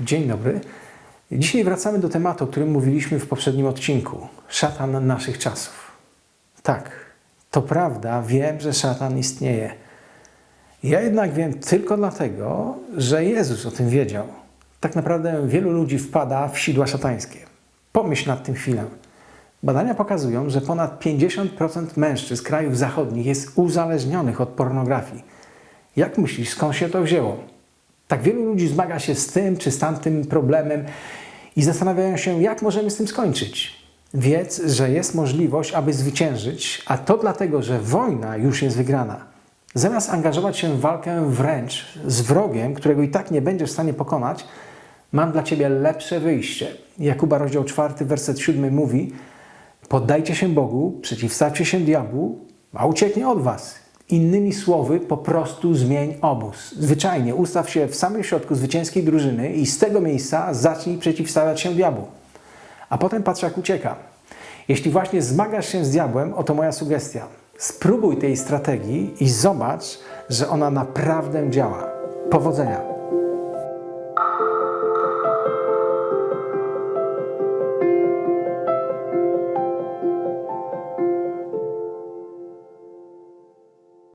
Dzień dobry. Dzisiaj wracamy do tematu, o którym mówiliśmy w poprzednim odcinku. Szatan naszych czasów. Tak, to prawda, wiem, że szatan istnieje. Ja jednak wiem tylko dlatego, że Jezus o tym wiedział. Tak naprawdę wielu ludzi wpada w sidła szatańskie. Pomyśl nad tym chwilę. Badania pokazują, że ponad 50% mężczyzn krajów zachodnich jest uzależnionych od pornografii. Jak myślisz, skąd się to wzięło? Tak wielu ludzi zmaga się z tym czy z tamtym problemem i zastanawiają się, jak możemy z tym skończyć. Wiedz, że jest możliwość, aby zwyciężyć, a to dlatego, że wojna już jest wygrana. Zamiast angażować się w walkę wręcz z wrogiem, którego i tak nie będziesz w stanie pokonać, mam dla ciebie lepsze wyjście. Jakuba rozdział 4, werset 7 mówi: Poddajcie się Bogu, przeciwstawcie się diabłu, a ucieknie od was. Innymi słowy, po prostu zmień obóz. Zwyczajnie ustaw się w samym środku zwycięskiej drużyny i z tego miejsca zacznij przeciwstawiać się diabłu. A potem patrz, jak ucieka. Jeśli właśnie zmagasz się z diabłem, oto moja sugestia. Spróbuj tej strategii i zobacz, że ona naprawdę działa. Powodzenia!